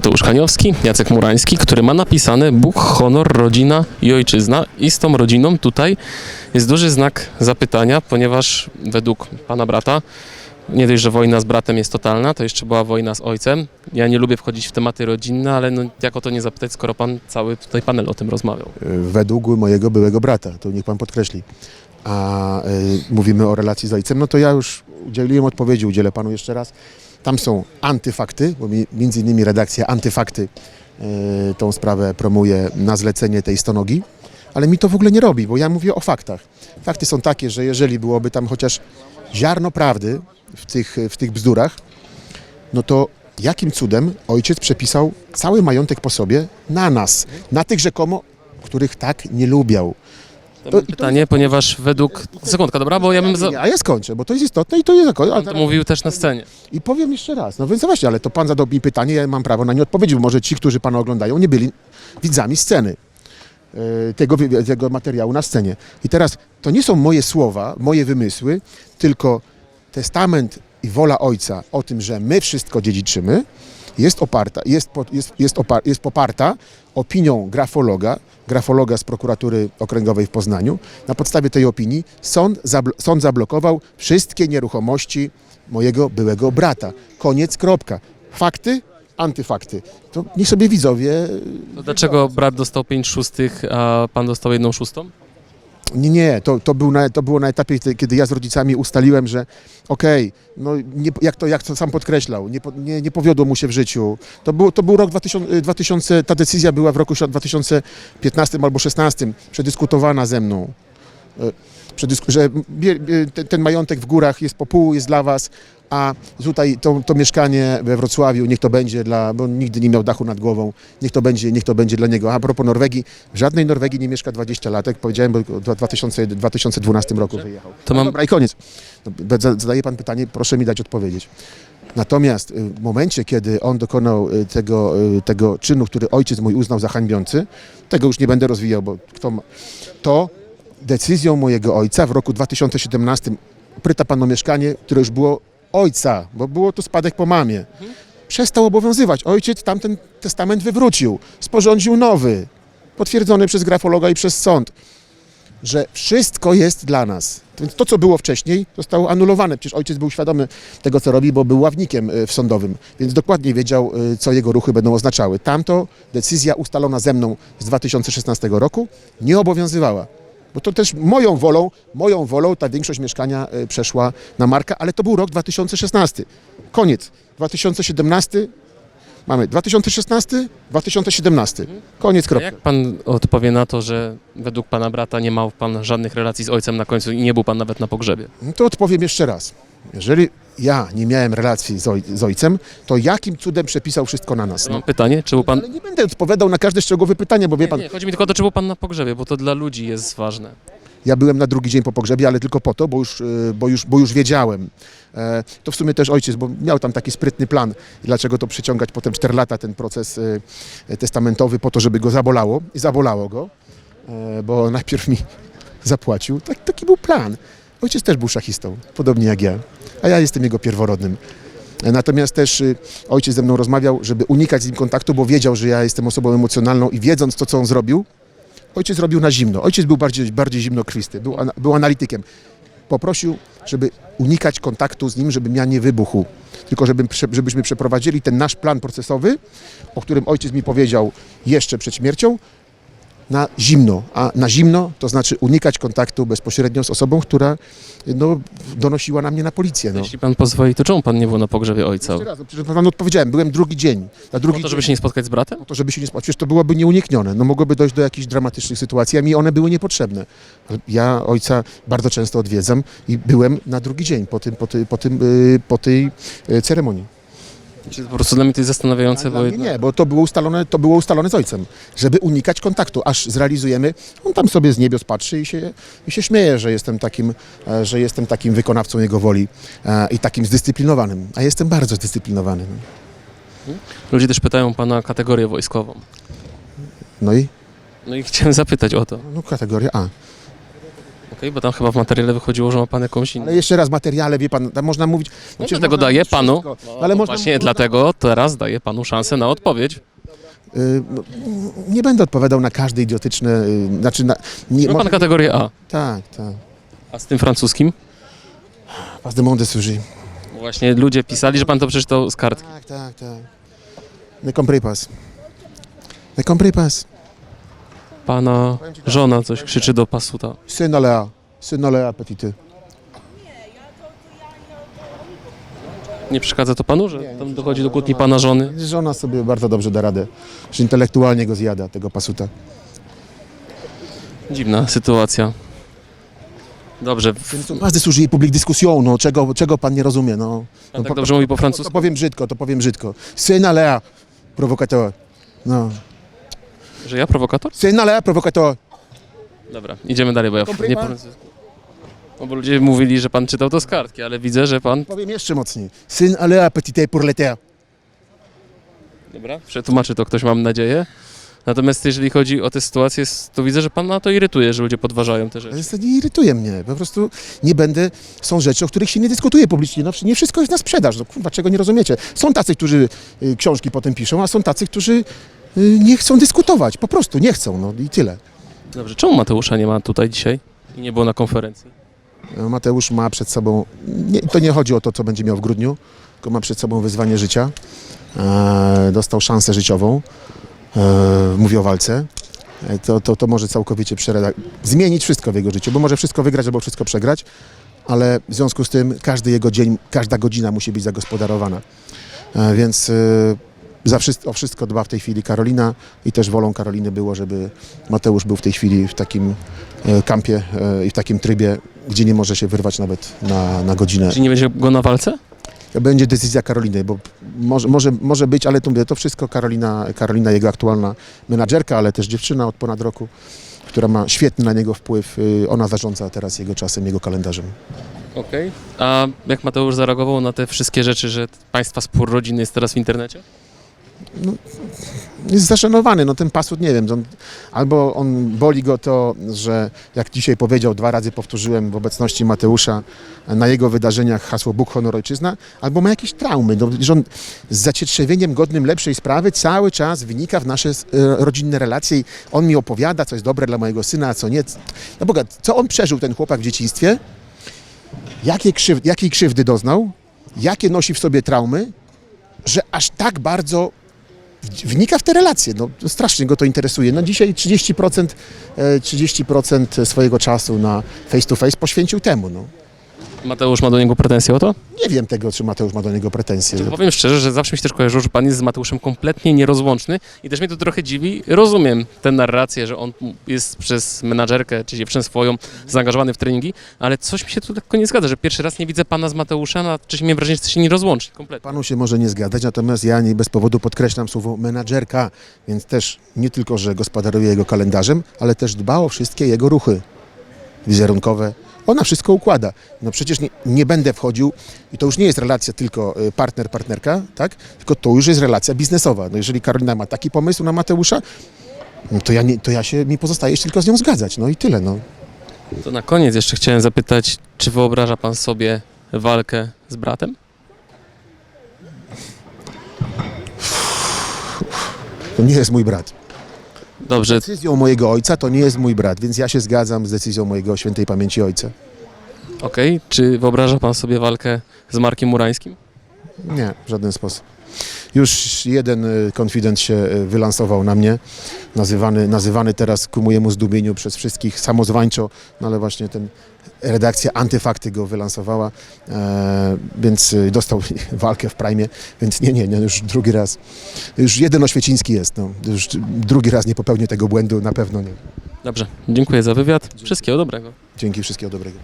Mateusz Kaniowski, Jacek Murański, który ma napisane Bóg, honor, rodzina i ojczyzna. I z tą rodziną tutaj jest duży znak zapytania, ponieważ według pana brata nie dość, że wojna z bratem jest totalna, to jeszcze była wojna z ojcem. Ja nie lubię wchodzić w tematy rodzinne, ale no, jak o to nie zapytać, skoro pan cały tutaj panel o tym rozmawiał. według mojego byłego brata, to niech pan podkreśli. A y, mówimy o relacji z ojcem, no to ja już udzieliłem odpowiedzi, udzielę panu jeszcze raz. Tam są antyfakty, bo mi, między innymi redakcja Antyfakty y, tą sprawę promuje na zlecenie tej stonogi, ale mi to w ogóle nie robi, bo ja mówię o faktach. Fakty są takie, że jeżeli byłoby tam chociaż ziarno prawdy w tych, w tych bzdurach, no to jakim cudem ojciec przepisał cały majątek po sobie na nas, na tych rzekomo, których tak nie lubiał. To mam pytanie, ponieważ według... Sekundka, dobra, bo ja bym... Za... A ja skończę, bo to jest istotne i to jest zakończę. Pan to mówił też na scenie. I powiem jeszcze raz, no więc właśnie, ale to pan zadał mi pytanie, ja mam prawo na nie odpowiedzieć, bo może ci, którzy pana oglądają, nie byli widzami sceny. e, Tego, tego materiału na scenie. I teraz to nie są moje słowa, moje wymysły, tylko testament i wola ojca o tym, że my wszystko dziedziczymy, jest oparta, jest, jest, jest, opar, jest poparta opinią grafologa, grafologa z prokuratury okręgowej w Poznaniu. Na podstawie tej opinii sąd, sąd zablokował wszystkie nieruchomości mojego byłego brata. Koniec, kropka. Fakty, antyfakty. To niech sobie widzowie... To dlaczego brat dostał 5 szóstych, a pan dostał jedną szóstą? Nie, nie, to, to, był na, to było na etapie, kiedy ja z rodzicami ustaliłem, że okej, no nie, jak, to, jak to sam podkreślał, nie, nie, nie powiodło mu się w życiu. To był, to był rok 2000, 2000, ta decyzja była w roku 2015 albo 2016 przedyskutowana ze mną. E, że ten majątek w górach jest po pół, jest dla was, a tutaj to, to mieszkanie we Wrocławiu, niech to będzie dla, bo nigdy nie miał dachu nad głową, niech to będzie, niech to będzie dla niego. A propos Norwegii, w żadnej Norwegii nie mieszka 20 lat, jak powiedziałem, bo w 2000, 2012 roku wyjechał. To mam... Dobra, i koniec. No, Zadaje pan pytanie, proszę mi dać odpowiedzieć. Natomiast y, w momencie, kiedy on dokonał y, tego, y, tego czynu, który ojciec mój uznał za hańbiący, tego już nie będę rozwijał, bo kto ma, to decyzją mojego ojca w roku 2017 pryta panu mieszkanie, które już było ojca, bo było to spadek po mamie, przestał obowiązywać. Ojciec tamten testament wywrócił, sporządził nowy, potwierdzony przez grafologa i przez sąd że wszystko jest dla nas. Więc to, co było wcześniej, zostało anulowane. Przecież ojciec był świadomy tego, co robi, bo był ławnikiem y, w sądowym, więc dokładnie wiedział, y, co jego ruchy będą oznaczały. Tamto decyzja ustalona ze mną z 2016 roku nie obowiązywała. Bo to też moją wolą, moją wolą ta większość mieszkania y, przeszła na Marka, ale to był rok 2016. Koniec. 2017 mamy 2016, 2017. Koniec A kropka. jak pan odpowie na to, że według pana brata nie miał pan żadnych relacji z ojcem na końcu i nie był pan nawet na pogrzebie? No To odpowiem jeszcze raz. Jeżeli ja nie miałem relacji z, oj- z ojcem, to jakim cudem przepisał wszystko na nas? No. mam pytanie, czy był pan... Ale nie będę odpowiadał na każde szczegółowe pytanie, bo wie pan, Nie, nie, chodzi mi tylko o to, czy był pan na pogrzebie, bo to dla ludzi jest ważne. ja byłem na drugi dzień po pogrzebie, ale tylko po to, bo już, y, bo już, bo już wiedziałem. E, To w sumie też ojciec, bo miał tam taki sprytny plan, dlaczego to przyciągać potem 4 lata ten proces y, testamentowy po to, żeby go zabolało. I zabolało go, e, bo najpierw mi zapłacił. Tak, taki był plan. Ojciec też był szachistą, podobnie jak ja, a ja jestem jego pierworodnym. Natomiast też y, ojciec ze mną rozmawiał, żeby unikać z nim kontaktu, bo wiedział, że ja jestem osobą emocjonalną i wiedząc to, co on zrobił, ojciec robił na zimno. Ojciec był bardziej, bardziej zimnokrwisty, był, był analitykiem. Poprosił, żeby unikać kontaktu z nim, żebym ja nie wybuchł, tylko żebym, żebyśmy przeprowadzili ten nasz plan procesowy, o którym ojciec mi powiedział jeszcze przed śmiercią, na zimno. A na zimno to znaczy unikać kontaktu bezpośrednio z osobą, która no, donosiła na mnie na policję. No. Jeśli pan pozwoli, to czemu pan nie był na pogrzebie ojca? Jeszcze raz, no przecież panu odpowiedziałem, byłem drugi dzień. Na drugi Po to, dzień. żeby się nie spotkać z bratem? Po to, żeby się nie spać. Przecież to byłoby nieuniknione. No mogłoby dojść do jakichś dramatycznych sytuacji, a mi one były niepotrzebne. Ja ojca bardzo często odwiedzam i byłem na drugi dzień po, tym, po, ty, po, tym, y, po tej y, ceremonii. Czy po prostu dla mnie to jest zastanawiające, bo dla mnie nie, bo to było, ustalone, to było ustalone z ojcem, żeby unikać kontaktu, aż zrealizujemy. On tam sobie z niebios patrzy i się, i się śmieje, że jestem takim, e, że jestem takim wykonawcą jego woli e, i takim zdyscyplinowanym. A jestem bardzo zdyscyplinowany. ludzie też pytają pana o kategorię wojskową. No i No i chciałem zapytać o to. no, kategoria A. Bo tam chyba w materiale wychodziło, że ma pan jakąś inną. Ale jeszcze raz, materiale, wie pan, tam można mówić... No, znaczy, dlatego można daję mówić panu, wszystko, no, ale można, właśnie można, dlatego teraz daję panu szansę na odpowiedź. y, no, nie będę odpowiadał na każde idiotyczne... y, Znaczy, na, nie, Ma pan może- kategorię A. Tak, tak. A z tym francuskim? Pas de monde sujet. Właśnie ludzie pisali, że pan to przeczytał z kart. Tak, tak, tak. Ne compris pas. Ne compris pas. Pana żona coś krzyczy do pasuta. C'est nolea. C'est nolea, petite. Nie przeszkadza to panu, że tam dochodzi do kłótni pana żony? Żona sobie bardzo dobrze da radę, że intelektualnie go zjada, tego pasuta. Dziwna sytuacja. Dobrze, de sujet public discussion, no, czego, czego pan nie rozumie, no. no tak dobrze mówi po To francusku? powiem brzydko, to powiem brzydko. C'est nolea, provocateur. No. Że ja prowokator? C'est nolea, provocateur. Dobra, idziemy dalej, bo ja Compris nie pan? No bo ludzie mówili, że pan czytał to z kartki, ale widzę, że pan... Powiem jeszcze mocniej. C'est nolea, petite, pour l'éther. Dobra, przetłumaczy to ktoś, mam nadzieję. Natomiast jeżeli chodzi o tę sytuację, to widzę, że pan na to irytuje, że ludzie podważają te rzeczy. Ale to nie irytuje mnie. Po prostu nie będę. Są rzeczy, o których się nie dyskutuje publicznie. No, nie wszystko jest na sprzedaż. No, kurwa, czego nie rozumiecie? Są tacy, którzy y, książki potem piszą, a są tacy, którzy nie chcą dyskutować. Po prostu nie chcą. No i tyle. Dobrze, czemu Mateusza nie ma tutaj dzisiaj i nie było na konferencji? E, Mateusz ma przed sobą. Nie, to nie chodzi o to, co będzie miał w grudniu, tylko ma przed sobą wyzwanie życia. E, dostał szansę życiową. E, mówię o walce. E, To, to, to może całkowicie przereda- zmienić wszystko w jego życiu, bo może wszystko wygrać albo wszystko przegrać, ale w związku z tym każdy jego dzień, każda godzina musi być zagospodarowana. E, Więc e, za wszystko, o wszystko dba w tej chwili Karolina i też wolą Karoliny było, żeby Mateusz był w tej chwili w takim e, kampie e, i w takim trybie, gdzie nie może się wyrwać nawet na, na godzinę. Czy nie będzie go na walce? Będzie decyzja Karoliny, bo może, może, może być, ale to, mówię, to wszystko Karolina, Karolina, jego aktualna menadżerka, ale też dziewczyna od ponad roku, która ma świetny na niego wpływ. y, Ona zarządza teraz jego czasem, jego kalendarzem. Okej. A jak Mateusz zareagował na te wszystkie rzeczy, że państwa spór rodzinny jest teraz w internecie? Jest zaszanowany, no ten pasut nie wiem, on, albo on boli go to, że jak dzisiaj powiedział, dwa razy powtórzyłem w obecności Mateusza na jego wydarzeniach hasło Bóg, honor, ojczyzna, albo ma jakieś traumy, no, że on z zacietrzewieniem godnym lepszej sprawy cały czas wynika w nasze e, rodzinne relacje i on mi opowiada, co jest dobre dla mojego syna, a co nie. No Boga, co on przeżył, ten chłopak w dzieciństwie, jakie krzyw, jakiej krzywdy doznał, jakie nosi w sobie traumy, że aż tak bardzo wnika w te relacje. No, strasznie go to interesuje. No, dzisiaj 30%, e, 30% swojego czasu na face to face poświęcił temu. No. Mateusz ma do niego pretensje o to? Nie wiem tego, czy Mateusz ma do niego pretensje. Powiem szczerze, że zawsze mi się też kojarzyło, że pan jest z Mateuszem kompletnie nierozłączny i też mnie to trochę dziwi. Rozumiem tę narrację, że on jest przez menadżerkę czy dziewczynę swoją zaangażowany w treningi, ale coś mi się tu lekko nie zgadza, że pierwszy raz nie widzę pana z Mateuszem, a wcześniej miałem wrażenie, że jesteście nierozłączni kompletnie. Panu się może nie zgadzać, natomiast ja nie bez powodu podkreślam słowo menadżerka, więc też nie tylko, że gospodaruje jego kalendarzem, ale też dba o wszystkie jego ruchy wizerunkowe. Ona wszystko układa. No przecież nie, nie będę wchodził i to już nie jest relacja tylko y, partner-partnerka, tak? Tylko to już jest relacja biznesowa. No jeżeli Karolina ma taki pomysł na Mateusza, no to ja, nie, to ja się, mi pozostaje się tylko z nią zgadzać. No i tyle, no. To na koniec jeszcze chciałem zapytać, czy wyobraża pan sobie walkę z bratem? To nie jest mój brat. Dobrze, Decyzją mojego ojca to nie jest mój brat, więc ja się zgadzam z decyzją mojego świętej pamięci ojca. okej. Czy wyobraża pan sobie walkę z Markiem Murańskim? Nie, w żaden sposób. Już jeden y, konfident się y, wylansował na mnie, nazywany, nazywany teraz ku mojemu zdumieniu przez wszystkich samozwańczo, no ale właśnie ten redakcja Antyfakty go wylansowała, e, więc y, dostał walkę w prime, więc nie, nie, nie, już drugi raz. Już jeden Oświeciński jest, no. już drugi raz nie popełnię tego błędu, na pewno nie. Dobrze, dziękuję za wywiad. Wszystkiego dobrego. Dzięki, wszystkiego dobrego.